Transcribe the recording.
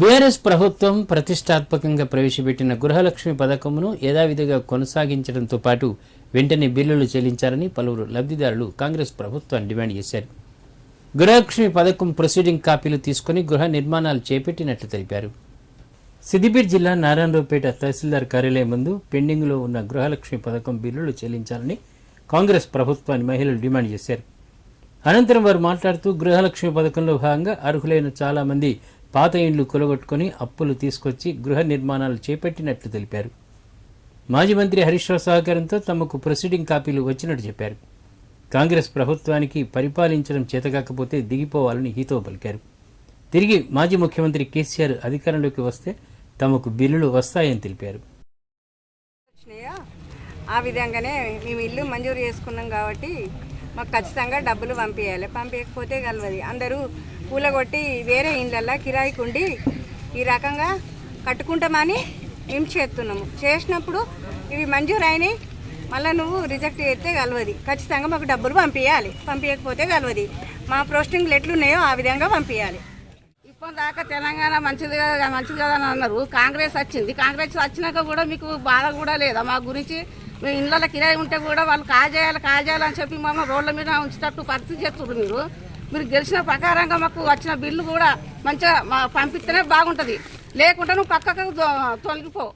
BRS ప్రభుత్వం ప్రతిష్టాత్మకంగా ప్రవేశపెట్టిన గృహలక్ష్మి పథకమును యథావిధిగా కొనసాగించడంతో పాటు వెంటనే బిల్లులు చెల్లించాలని పలువురు లబ్ధిదారులు కాంగ్రెస్ ప్రభుత్వాన్ని డిమాండ్ చేశారు. గృహలక్ష్మి పథకం ప్రొసీడింగ్ కాపీలు తీసుకుని గృహ నిర్మాణాలు చేపట్టినట్లు తెలిపారు. సిద్దిపేట జిల్లా నారాయణరావుపేట తహసీల్దార్ కార్యాలయం ముందు పెండింగ్లో ఉన్న గృహలక్ష్మి పథకం బిల్లులు చెల్లించాలని కాంగ్రెస్ ప్రభుత్వాన్ని మహిళలు డిమాండ్ చేశారు. అనంతరం వారు మాట్లాడుతూ గృహలక్ష్మి పథకంలో భాగంగా అర్హులైన చాలామంది పాత ఇండ్లు కొలగొట్టుకుని అప్పులు తీసుకొచ్చి గృహ నిర్మాణాలు చేపట్టినట్లు తెలిపారు. మాజీ మంత్రి హరీష్ రావు సహకారంతో తమకు ప్రొసీడింగ్ కాపీలు వచ్చినట్టు చెప్పారు. కాంగ్రెస్ ప్రభుత్వానికి పరిపాలించడం చేతకాకపోతే దిగిపోవాలని హితో పలికారు. తిరిగి మాజీ ముఖ్యమంత్రి కేసీఆర్ అధికారంలోకి వస్తే తమకు బిల్లులు వస్తాయని తెలిపారు. ఆ విధంగానే మేము ఇల్లు మంజూరు చేసుకున్నాం కాబట్టి మాకు ఖచ్చితంగా డబ్బులు పంపించాలి పంపించకపోతే కలవది. అందరూ కూలగొట్టి వేరే ఇండ్లల్లో కిరాయికి ఉండి ఈ రకంగా కట్టుకుంటామని మేము చేస్తున్నాము. చేసినప్పుడు ఇవి మంజూరు అయినాయి మళ్ళీ నువ్వు రిజెక్ట్ చేస్తే కలవది. ఖచ్చితంగా మాకు డబ్బులు పంపించాలి పంపించకపోతే కలవది. మా పోస్టింగ్లు ఎట్లున్నాయో ఆ విధంగా పంపించాలి ఇప్పుడు దాకా తెలంగాణ మంచిది కదా మంచిది కదా అని అన్నారు. కాంగ్రెస్ వచ్చింది. కాంగ్రెస్ వచ్చినాక కూడా మీకు బాధ కూడా లేదా? మా గురించి మేము ఇళ్ళలో కిరాయి ఉంటే కూడా వాళ్ళు కాజేయాలి కాజేయాలని చెప్పి మమ్మల్ని రోడ్ల మీద ఉంచేటట్టు పరిస్థితి చేస్తున్నారు మీరు. మీరు గెలిచిన ప్రకారంగా మాకు వచ్చిన బిల్లు కూడా మంచిగా పంపిస్తేనే బాగుంటుంది. లేకుంటే నువ్వు పక్కకు తొలగిపో.